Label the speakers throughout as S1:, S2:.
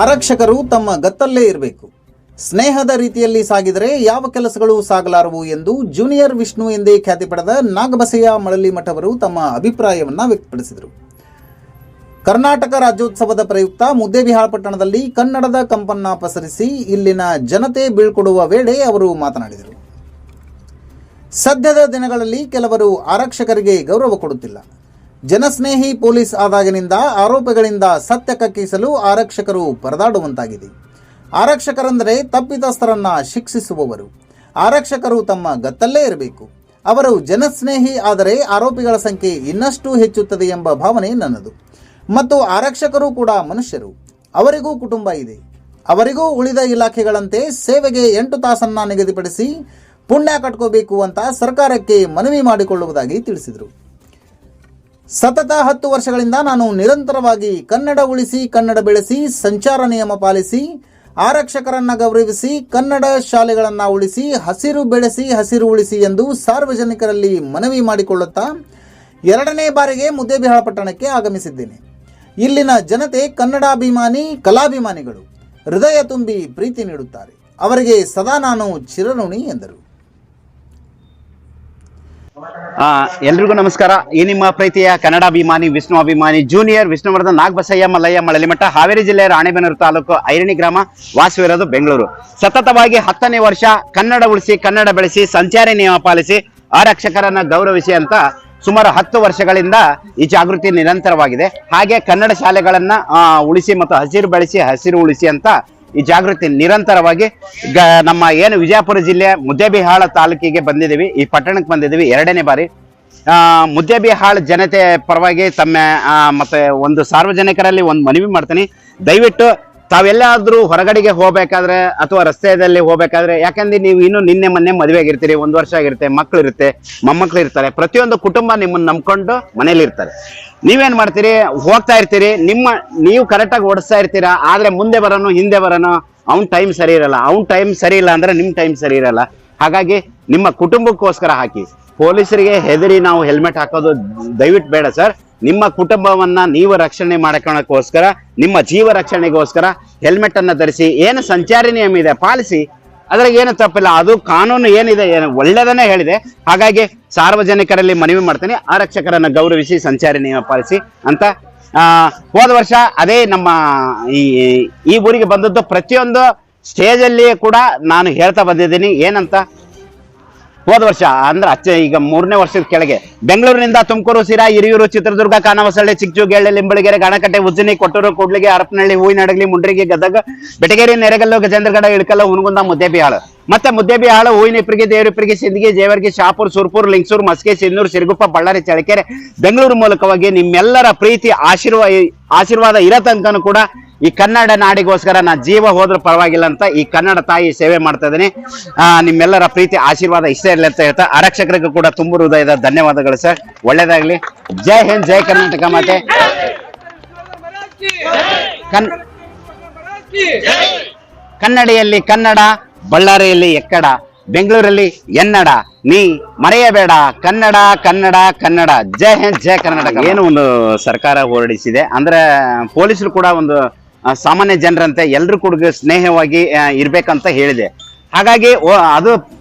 S1: ಆರಕ್ಷಕರು ತಮ್ಮ ಗತ್ತಲ್ಲೇ ಇರಬೇಕು. ಸ್ನೇಹದ ರೀತಿಯಲ್ಲಿ ಸಾಗಿದರೆ ಯಾವ ಕೆಲಸಗಳು ಸಾಗಲಾರವು ಎಂದು ಜೂನಿಯರ್ ವಿಷ್ಣು ಎಂದೇ ಖ್ಯಾತಿ ಪಡೆದ ನಾಗಬಸಯ್ಯ ಮಳಲಿ ಮಠವರು ತಮ್ಮ ಅಭಿಪ್ರಾಯವನ್ನು ವ್ಯಕ್ತಪಡಿಸಿದರು. ಕರ್ನಾಟಕ ರಾಜ್ಯೋತ್ಸವದ ಪ್ರಯುಕ್ತ ಮುದ್ದೇಬಿಹಾಳ ಪಟ್ಟಣದಲ್ಲಿ ಕನ್ನಡದ ಕಂಪನ್ನ ಪಸರಿಸಿ ಇಲ್ಲಿನ ಜನತೆ ಬೀಳ್ಕೊಡುವ ವೇಳೆ ಅವರು ಮಾತನಾಡಿದರು. ಸದ್ಯದ ದಿನಗಳಲ್ಲಿ ಕೆಲವರು ಆರಕ್ಷಕರಿಗೆ ಗೌರವ ಕೊಡುತ್ತಿಲ್ಲ. ಜನಸ್ನೇಹಿ ಪೊಲೀಸ್ ಆದಾಗಿನಿಂದ ಆರೋಪಿಗಳಿಂದ ಸತ್ಯ ಕಕ್ಕಿಸಲು ಆರಕ್ಷಕರು ಪರದಾಡುವಂತಾಗಿದೆ. ಆರಕ್ಷಕರೆಂದರೆ ತಪ್ಪಿತಸ್ಥರನ್ನ ಶಿಕ್ಷಿಸುವವರು. ಆರಕ್ಷಕರು ತಮ್ಮ ಗತ್ತಲ್ಲೇ ಇರಬೇಕು. ಅವರು ಜನಸ್ನೇಹಿ ಆದರೆ ಆರೋಪಿಗಳ ಸಂಖ್ಯೆ ಇನ್ನಷ್ಟು ಹೆಚ್ಚುತ್ತದೆ ಎಂಬ ಭಾವನೆ ನನ್ನದು. ಮತ್ತು ಆರಕ್ಷಕರು ಕೂಡ ಮನುಷ್ಯರು. ಅವರಿಗೂ ಕುಟುಂಬ ಇದೆ. ಅವರಿಗೂ ಉಳಿದ ಇಲಾಖೆಗಳಂತೆ ಸೇವೆಗೆ ಎಂಟು ತಾಸನ್ನ ನಿಗದಿಪಡಿಸಿ ಪುಣ್ಯ ಕಟ್ಕೋಬೇಕು ಅಂತ ಸರ್ಕಾರಕ್ಕೆ ಮನವಿ ಮಾಡಿಕೊಳ್ಳುವುದಾಗಿ ತಿಳಿಸಿದರು. ಸತತ ಹತ್ತು ವರ್ಷಗಳಿಂದ ನಾನು ನಿರಂತರವಾಗಿ ಕನ್ನಡ ಉಳಿಸಿ, ಕನ್ನಡ ಬೆಳೆಸಿ, ಸಂಚಾರ ನಿಯಮ ಪಾಲಿಸಿ, ಆರಕ್ಷಕರನ್ನ ಗೌರವಿಸಿ, ಕನ್ನಡ ಶಾಲೆಗಳನ್ನು ಉಳಿಸಿ, ಹಸಿರು ಬೆಳೆಸಿ, ಹಸಿರು ಉಳಿಸಿ ಎಂದು ಸಾರ್ವಜನಿಕರಲ್ಲಿ ಮನವಿ ಮಾಡಿಕೊಳ್ಳುತ್ತಾ ಎರಡನೇ ಬಾರಿಗೆ ಮುದ್ದೇಬಿಹಾಳ ಪಟ್ಟಣಕ್ಕೆ ಆಗಮಿಸಿದ್ದೇನೆ. ಇಲ್ಲಿನ ಜನತೆ ಕನ್ನಡಾಭಿಮಾನಿ, ಕಲಾಭಿಮಾನಿಗಳು ಹೃದಯ ತುಂಬಿ ಪ್ರೀತಿ ನೀಡುತ್ತಾರೆ. ಅವರಿಗೆ ಸದಾ ನಾನು ಚಿರಋಣಿ ಎಂದರು
S2: ಆ, ಎಲ್ರಿಗೂ ನಮಸ್ಕಾರ. ಈ ನಿಮ್ಮ ಪ್ರೀತಿಯ ಕನ್ನಡಾಭಿಮಾನಿ ವಿಷ್ಣು ಅಭಿಮಾನಿ ಜೂನಿಯರ್ ವಿಷ್ಣುವರ್ಧನ್ ನಾಗಬಸಯ್ಯ ಮಲ್ಲಯ್ಯ ಮಳಲಿಮಠ, ಹಾವೇರಿ ಜಿಲ್ಲೆಯ ರಾಣೆಬೆನ್ನೂರು ತಾಲೂಕು ಐರಣಿ ಗ್ರಾಮ ವಾಸವಿರೋದು ಬೆಂಗಳೂರು. ಸತತವಾಗಿ ಹತ್ತನೇ ವರ್ಷ ಕನ್ನಡ ಉಳಿಸಿ, ಕನ್ನಡ ಬೆಳೆಸಿ, ಸಂಚಾರಿ ನಿಯಮ ಪಾಲಿಸಿ ಆರಕ್ಷಕರನ್ನ ಗೌರವಿಸಿ ಅಂತ ಸುಮಾರು ಹತ್ತು ವರ್ಷಗಳಿಂದ ಈ ಜಾಗೃತಿ ನಿರಂತರವಾಗಿದೆ. ಹಾಗೆ ಕನ್ನಡ ಶಾಲೆಗಳನ್ನ ಉಳಿಸಿ ಮತ್ತು ಹಸಿರು ಬೆಳೆಸಿ, ಹಸಿರು ಉಳಿಸಿ ಅಂತ ಈ ಜಾಗೃತಿ ನಿರಂತರವಾಗಿ ನಮ್ಮ ಏನು ವಿಜಯಪುರ ಜಿಲ್ಲೆ ಮುದ್ದೇಬಿಹಾಳ ತಾಲೂಕಿಗೆ ಬಂದಿದ್ದೀವಿ. ಈ ಪಟ್ಟಣಕ್ಕೆ ಬಂದಿದ್ದೀವಿ. ಎರಡನೇ ಬಾರಿ. ಮುದ್ದೇಬಿಹಾಳ ಜನತೆ ಪರವಾಗಿ ತಮ್ಮ ಮತ್ತೆ ಒಂದು ಸಾರ್ವಜನಿಕರಲ್ಲಿ ಒಂದು ಮನವಿ ಮಾಡ್ತೀನಿ. ದಯವಿಟ್ಟು ತಾವೆಲ್ಲಾದ್ರೂ ಹೊರಗಡೆಗೆ ಹೋಗ್ಬೇಕಾದ್ರೆ ಅಥವಾ ರಸ್ತೆಯಲ್ಲಿ ಹೋಗ್ಬೇಕಾದ್ರೆ, ಯಾಕಂದ್ರೆ ನೀವು ಇನ್ನು ನಿನ್ನೆ ಮೊನ್ನೆ ಮದುವೆ ಆಗಿರ್ತೀರಿ ಒಂದು ವರ್ಷ ಆಗಿರುತ್ತೆ ಮಕ್ಳು ಇರುತ್ತೆ ಮೊಮ್ಮಕ್ಳು ಇರ್ತಾರೆ, ಪ್ರತಿಯೊಂದು ಕುಟುಂಬ ನಿಮ್ಮನ್ನ ನಂಬ್ಕೊಂಡು ಮನೇಲಿ ಇರ್ತಾರೆ. ನೀವೇನ್ ಮಾಡ್ತೀರಿ? ಹೋಗ್ತಾ ಇರ್ತೀರಿ, ನಿಮ್ಮ, ನೀವು ಕರೆಕ್ಟಾಗಿ ಓಡಿಸ್ತಾ ಇರ್ತೀರಾ, ಆದ್ರೆ ಮುಂದೆ ಬರೋನು, ಹಿಂದೆ ಬರೋನು, ಅವ್ನ ಟೈಮ್ ಸರಿ ಇರಲ್ಲ. ಅವ್ನ ಟೈಮ್ ಸರಿ ಇಲ್ಲ ಅಂದ್ರೆ ನಿಮ್ ಟೈಮ್ ಸರಿ ಇರಲ್ಲ. ಹಾಗಾಗಿ ನಿಮ್ಮ ಕುಟುಂಬಕ್ಕೋಸ್ಕರ ಹಾಕಿ. ಪೊಲೀಸರಿಗೆ ಹೆದರಿ ನಾವು ಹೆಲ್ಮೆಟ್ ಹಾಕೋದು ದಯವಿಟ್ಟು ಬೇಡ ಸರ್. ನಿಮ್ಮ ಕುಟುಂಬವನ್ನ ನೀವು ರಕ್ಷಣೆ ಮಾಡಿಕೊಳ್ಳೋಕ್ಕೋಸ್ಕರ, ನಿಮ್ಮ ಜೀವ ರಕ್ಷಣೆಗೋಸ್ಕರ ಹೆಲ್ಮೆಟ್ ಅನ್ನ ಧರಿಸಿ, ಏನು ಸಂಚಾರಿ ನಿಯಮ ಇದೆ ಪಾಲಿಸಿ, ಅದ್ರಾಗ ಏನು ತಪ್ಪಿಲ್ಲ. ಅದು ಕಾನೂನು ಏನಿದೆ, ಏನು ಒಳ್ಳೇದನ್ನೇ ಹೇಳಿದೆ. ಹಾಗಾಗಿ ಸಾರ್ವಜನಿಕರಲ್ಲಿ ಮನವಿ ಮಾಡ್ತೀನಿ. ಆರಕ್ಷಕರನ್ನ ಗೌರವಿಸಿ ಸಂಚಾರಿ ನಿಯಮ ಪಾಲಿಸಿ ಅಂತ. ಹೋದ ವರ್ಷ ಅದೇ ನಮ್ಮ ಈ ಈ ಊರಿಗೆ ಬಂದದ್ದು ಪ್ರತಿಯೊಂದು ಸ್ಟೇಜಲ್ಲಿಯೇ ಕೂಡ ನಾನು ಹೇಳ್ತಾ ಬಂದಿದ್ದೀನಿ. ಏನಂತ? ಹೋದ ವರ್ಷ, ಅಂದ್ರೆ ಅಚ್ಚೆ ಈಗ ಮೂರನೇ ವರ್ಷದ ಕೆಳಗೆ, ಬೆಂಗಳೂರಿನಿಂದ ತುಮಕೂರು ಸಿರಾ ಹಿರಿಯೂರು, ಚಿತ್ರದುರ್ಗ, ಕಾನವಸಳ್ಳಿ, ಚಿಕ್ಚು ಗೇಳೆ ಲಿಂಬಳಗೆರೆ ಗಣಕಟ್ಟೆ, ಉಜ್ಜಿನಿ, ಕೊಟ್ಟೂರು, ಕೂಡ್ಲಿಗೆ, ಹರಪನಹಳ್ಳಿ ಹೂವಿನಡಗಲಿ ಮುಂಡ್ರಿಗೆ, ಗದಗ, ಬೆಟಗೇರಿ, ನೆರೆಗಲ್ಲು, ಗಜೇಂದ್ರಗಡ, ಇಳಕಲ್ಲ ಹುನಗುಂದ ಮುದ್ದೇಬಿಹಾಳ. ಮತ್ತೆ ಮುದ್ದೇಬಿಹಾಳ, ಹೂವಿನಿಪ್ರಿಗೆ, ದೇವರಿಪ್ರಿಗೆ, ಸಿಂದಗಿ, ಜೇವರ್ಗಿ, ಶಾಪುರ್, ಸುರ್ಪುರ್, ಲಿಂಗಸೂರು, ಮಸ್ಕೆ, ಸಿನ್ನೂರು, ಸಿರುಗುಪ್ಪ, ಬಳ್ಳಾರಿ ಚಳಕೆರೆ ಬೆಂಗಳೂರು ಮೂಲಕವಾಗಿ ನಿಮ್ಮೆಲ್ಲರ ಪ್ರೀತಿ ಆಶೀರ್ವಾದ ಆಶೀರ್ವಾದ ಇರೋ ಕೂಡ ಈ ಕನ್ನಡ ನಾಡಿಗೋಸ್ಕರ ನಾ ಜೀವ ಹೋದ್ರೂ ಪರವಾಗಿಲ್ಲ ಅಂತ ಈ ಕನ್ನಡ ತಾಯಿ ಸೇವೆ ಮಾಡ್ತಾ ಇದ್ದೀನಿ. ನಿಮ್ಮೆಲ್ಲರ ಪ್ರೀತಿ, ಆಶೀರ್ವಾದ ಇಷ್ಟೇ ಇರಲಿ ಅಂತ ಹೇಳ್ತಾ ಆರಕ್ಷಕರಿಗೂ ಕೂಡ ತುಂಬ ಹೃದಯದ ಧನ್ಯವಾದಗಳು ಸರ್. ಒಳ್ಳೇದಾಗ್ಲಿ. ಜೈ ಹಿಂದ್, ಜೈ ಕರ್ನಾಟಕ ಮಾತೆ. ಕನ್ ಕನ್ನಡಿಯಲ್ಲಿ ಕನ್ನಡ, ಬಳ್ಳಾರಿಯಲ್ಲಿ ಎಕ್ಕಡ, ಬೆಂಗಳೂರಲ್ಲಿ ಎನ್ನಡ, ನೀ ಮರೆಯಬೇಡ. ಕನ್ನಡ ಕನ್ನಡ ಕನ್ನಡ. ಜೈ ಹಿಂದ್, ಜೈ ಕರ್ನಾಟಕ. ಏನು ಒಂದು ಸರ್ಕಾರ ಹೊರಡಿಸಿದೆ. ಅಂದ್ರೆ ಪೊಲೀಸರು ಕೂಡ ಒಂದು ಸಾಮಾನ್ಯ ಜನರಂತೆ ಎಲ್ಲರೂ ಕೂಡ ಸ್ನೇಹವಾಗಿ ಇರಬೇಕಂತ ಹೇಳಿದೆ. ಹಾಗಾಗಿ ಅದು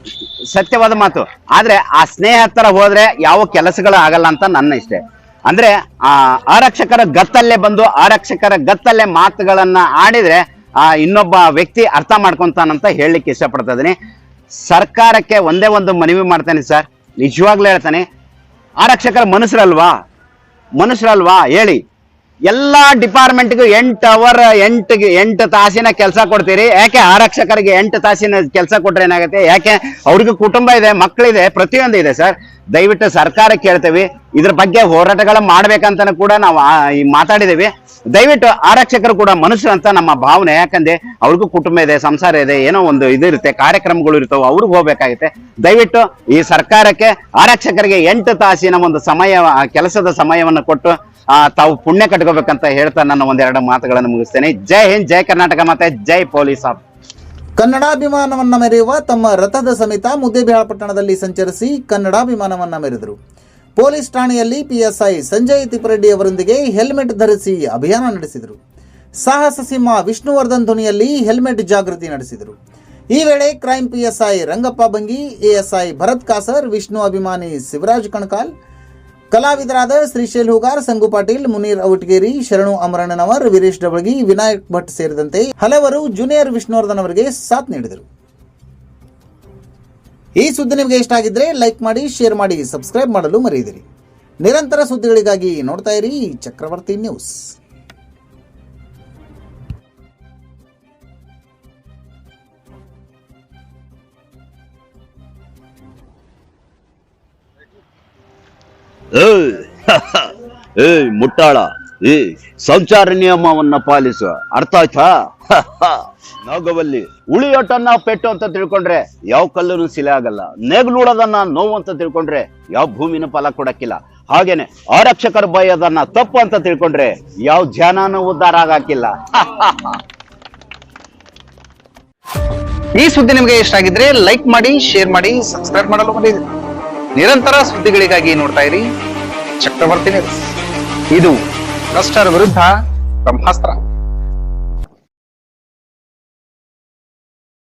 S2: ಸತ್ಯವಾದ ಮಾತು. ಆದರೆ, ಆ ಸ್ನೇಹ ಹತ್ತಿರ ಹೋದ್ರೆ ಯಾವ ಕೆಲಸಗಳು ಆಗಲ್ಲ ಅಂತ ನನ್ನ ಇಷ್ಟೆ. ಅಂದ್ರೆ, ಆ, ಆರಕ್ಷಕರ ಗತ್ತಲ್ಲೇ ಬಂದು, ಆರಕ್ಷಕರ ಗತ್ತಲ್ಲೇ ಮಾತುಗಳನ್ನ ಆಡಿದ್ರೆ, ಆ, ಇನ್ನೊಬ್ಬ ವ್ಯಕ್ತಿ ಅರ್ಥ ಮಾಡ್ಕೊತಾನಂತ ಹೇಳಲಿಕ್ಕೆ ಇಷ್ಟಪಡ್ತಾ ಇದೀನಿ ಸರ್ಕಾರಕ್ಕೆ ಒಂದೇ ಒಂದು ಮನವಿ ಮಾಡ್ತೇನೆ ಸರ್. ನಿಜವಾಗ್ಲೂ ಹೇಳ್ತಾನೆ. ಆರಕ್ಷಕರ ಮನುಷ್ಯರಲ್ವಾ? ಮನುಷ್ಯರಲ್ವಾ? ಹೇಳಿ. ಎಲ್ಲಾ ಡಿಪಾರ್ಟ್ಮೆಂಟ್ಗೂ ಎಂಟು ಅವರ್ ಎಂಟು ಎಂಟು ತಾಸಿನ ಕೆಲಸ ಕೊಡ್ತೀರಿ. ಯಾಕೆ ಆರಕ್ಷಕರಿಗೆ ಎಂಟು ತಾಸಿನ ಕೆಲಸ ಕೊಟ್ರೆ ಏನಾಗುತ್ತೆ? ಯಾಕೆ? ಅವ್ರಿಗೂ ಕುಟುಂಬ ಇದೆ ಮಕ್ಕಳಿದೆ ಪ್ರತಿಯೊಂದು ಇದೆ ಸರ್. ದಯವಿಟ್ಟು ಸರ್ಕಾರ ಕೇಳ್ತೇವೆ. ಇದ್ರ ಬಗ್ಗೆ ಹೋರಾಟಗಳ ಮಾಡ್ಬೇಕಂತ ಕೂಡ ನಾವು ಮಾತಾಡಿದೇವಿ ದಯವಿಟ್ಟು ಆರಕ್ಷಕರು ಕೂಡ ಮನುಷ್ಯ ಅಂತ ನಮ್ಮ ಭಾವನೆ. ಯಾಕಂದ್ರೆ ಅವ್ರಿಗೂ ಕುಟುಂಬ ಇದೆ, ಸಂಸಾರ ಇದೆ, ಏನೋ ಒಂದು ಇದು ಇರುತ್ತೆ, ಕಾರ್ಯಕ್ರಮಗಳು ಇರ್ತಾವೆ, ಅವ್ರಿಗೆ ಹೋಗ್ಬೇಕಾಗುತ್ತೆ. ದಯವಿಟ್ಟು ಈ ಸರ್ಕಾರಕ್ಕೆ ಆರಕ್ಷಕರಿಗೆ ಎಂಟು ತಾಸಿನ ಒಂದು ಸಮಯ ಕೆಲಸದ ಸಮಯವನ್ನು ಕೊಟ್ಟು ತಾವು ಪುಣ್ಯ ಕಟ್ಕೋಬೇಕಂತ ಹೇಳ್ತಾ ನನ್ನ ಒಂದೆರಡು ಮಾತುಗಳನ್ನು ಮುಗಿಸ್ತೇನೆ. ಜೈ ಹಿಂದ್, ಜೈ ಕರ್ನಾಟಕ ಮತ್ತೆ ಜೈ ಪೊಲೀಸ್ ಆಫ್
S1: ಕನ್ನಡಾಭಿಮಾನವನ್ನ ಮೆರೆಯುವ ತಮ್ಮ ರಥದ ಸಮೇತ ಮುದ್ದೇಬಿಹಾಳ ಪಟ್ಟಣದಲ್ಲಿ ಸಂಚರಿಸಿ ಕನ್ನಡಾಭಿಮಾನವನ್ನ ಮೆರೆದರು. ಪೊಲೀಸ್ ಠಾಣೆಯಲ್ಲಿ ಪಿಎಸ್ಐ ಸಂಜಯ್ ತಿಪ್ಪರೆಡ್ಡಿ ಅವರೊಂದಿಗೆ ಹೆಲ್ಮೆಟ್ ಧರಿಸಿ ಅಭಿಯಾನ ನಡೆಸಿದರು. ಸಾಹಸ ಸಿಂಹ ವಿಷ್ಣುವರ್ಧನ್ ಧ್ವನಿಯಲ್ಲಿ ಹೆಲ್ಮೆಟ್ ಜಾಗೃತಿ ನಡೆಸಿದರು. ಈ ವೇಳೆ crime PSI Rangappa Bangi ASI Bharath Kasar, Vishnu ಅಭಿಮಾನಿ ಶಿವರಾಜ್ ಕಣಕಾಲ್ ಕಲಾವಿದರಾದ ಶ್ರೀಶೈಲ್ ಹೂಗಾರ್ ಸಂಗು ಪಾಟೀಲ್, ಮುನೀರ್ ಔಟ್ಗೇರಿ, ಶರಣು ಅಮರಣ್ಣನವರ್, ವೀರೇಶ್ ಡಬಳಗಿ, ವಿನಾಯಕ್ ಭಟ್ ಸೇರಿದಂತೆ ಹಲವರು ಜೂನಿಯರ್ ವಿಷ್ಣುವರ್ಧನ್ ಅವರಿಗೆ ಸಾಥ್ ನೀಡಿದರು. ಈ ಸುದ್ದಿ ನಿಮಗೆ ಇಷ್ಟ ಆಗಿದ್ರೆ ಲೈಕ್ ಮಾಡಿ, ಶೇರ್ ಮಾಡಿ, ಸಬ್ಸ್ಕ್ರೈಬ್ ಮಾಡಲು ಮರೆಯದಿರಿ. ನಿರಂತರ ಸುದ್ದಿಗಳಿಗಾಗಿ ನೋಡ್ತಾ ಇರಿ ಚಕ್ರವರ್ತಿ ನ್ಯೂಸ್.
S3: ಏಯ್ ಏಯ್, ಮುಟ್ಟಾಳ. ಏ ಸಂಚಾರ ನಿಯಮವನ್ನ ಪಾಲಿಸು. ಅರ್ಥ ಆಯ್ತಾ? ನಾಗವಲ್ಲಿ ಉಳಿಯೋಟನ್ನ ಪೆಟ್ಟು ಅಂತ ತಿಳ್ಕೊಂಡ್ರೆ ಯಾವ ಕಲ್ಲೂ ಸಿಲೆ ಆಗಲ್ಲ. ನೇಗ್ಲುಳೋದನ್ನ ನೋವು ಅಂತ ತಿಳ್ಕೊಂಡ್ರೆ ಯಾವ ಭೂಮಿನ ಫಲ ಕೊಡಕ್ಕಿಲ್ಲ. ಹಾಗೇನೆ ಆರಕ್ಷಕರ ಬೈಯೋದನ್ನ ತಪ್ಪು ಅಂತ ತಿಳ್ಕೊಂಡ್ರೆ ಯಾವ ಧ್ಯಾನನೂ ಉದ್ಧಾರ ಆಗಾಕಿಲ್ಲ
S4: ಈ ಸುದ್ದಿ ನಿಮಗೆ ಇಷ್ಟ ಆಗಿದ್ರೆ ಲೈಕ್ ಮಾಡಿ ಶೇರ್ ಮಾಡಿ ಸಬ್ಸ್ಕ್ರೈಬ್ ಮಾಡಲು ಮರೆಯದಿರಿ ನಿರಂತರ ಸುದ್ದಿಗಳಿಗಾಗಿ ನೋಡ್ತಾ ಇರಿ. ಚಕ್ರವರ್ತಿ ಇದು ಭ್ರಷ್ಟರ ವಿರುದ್ಧ ಬ್ರಹ್ಮಾಸ್ತ್ರ.